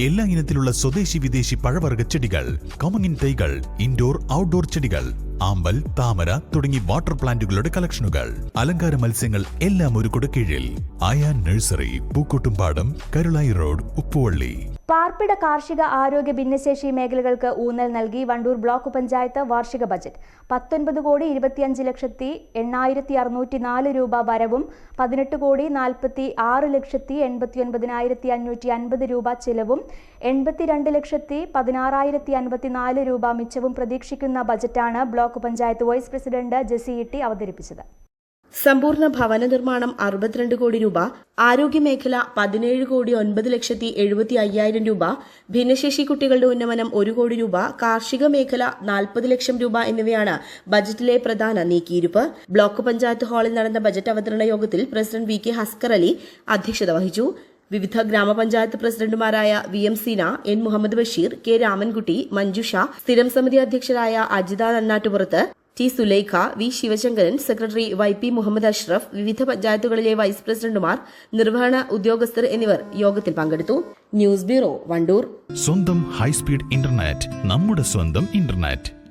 എല്ലാ ഇനത്തിലുള്ള സ്വദേശി വിദേശി പഴവർഗ ചെടികൾ കൊമങ്ങിൻ തൈകൾ ഇൻഡോർ ഔട്ട്ഡോർ ചെടികൾ. ആമ്പൽ താമര തുടങ്ങി വാട്ടർ പ്ലാന്റുകളുടെ കളക്ഷനുകൾ. അലങ്കാര മത്സ്യങ്ങൾ എല്ലാം ഒരു കുടക്കീഴിൽ. Ayan nursery Pookkottumpadam Karulayi road Uppuvalli. പാർപ്പിട കാർഷിക ആരോഗ്യ ഭിന്നശേഷി മേഖലകൾക്ക് ഊന്നൽ നൽകി വണ്ടൂർ ബ്ലോക്ക് പഞ്ചായത്ത് വാർഷിക ബജറ്റ്. പത്തൊൻപത് കോടി ഇരുപത്തിയഞ്ച് ലക്ഷത്തി എണ്ണായിരത്തി അറുന്നൂറ്റി നാല് രൂപ വരവും പതിനെട്ട് കോടി നാൽപ്പത്തി ആറ് ലക്ഷത്തി എൺപത്തി ഒൻപതിനായിരത്തി അഞ്ഞൂറ്റി അൻപത് രൂപ ചിലവും എൺപത്തിരണ്ട് ലക്ഷത്തി പതിനാറായിരത്തി അൻപത്തിനാല് രൂപ മിച്ചവും പ്രതീക്ഷിക്കുന്ന ബജറ്റാണ് block panchayat vice president Jessy Itty അവതരിപ്പിച്ചത്. സമ്പൂർണ ഭവന നിർമ്മാണം അറുപത്തിരണ്ട് കോടി രൂപ ആരോഗ്യമേഖല പതിനേഴ് കോടി ഒൻപത് ലക്ഷത്തി എഴുപത്തി അയ്യായിരം രൂപ ഭിന്നശേഷി കുട്ടികളുടെ ഉന്നമനം ഒരു കോടി രൂപ കാർഷിക മേഖല നാൽപ്പത് ലക്ഷം രൂപ എന്നിവയാണ് ബജറ്റിലെ പ്രധാന നീക്കിയിരുപ്പ്. ബ്ലോക്ക് പഞ്ചായത്ത് ഹാളിൽ നടന്ന ബജറ്റ് അവതരണ യോഗത്തിൽ president V K Haskar Ali അധ്യക്ഷത വഹിച്ചു. വിവിധ ഗ്രാമപഞ്ചായത്ത് പ്രസിഡന്റുമാരായ V M Seena N Muhammad Basheer K Ramankutty Manjusha സ്ഥിരം സമിതി അധ്യക്ഷരായ Ajitha Nannattupurath T Sulaikha V Sivasankaran secretary Y P Muhammad Ashraf വിവിധ പഞ്ചായത്തുകളിലെ വൈസ് പ്രസിഡന്റുമാർ നിർവഹണ ഉദ്യോഗസ്ഥർ എന്നിവർ യോഗത്തിൽ പങ്കെടുത്തു. News bureau Wandoor. സ്വന്തം ഹൈസ്പീഡ് ഇന്റർനെറ്റ് നമ്മുടെ സ്വന്തം ഇന്റർനെറ്റ്.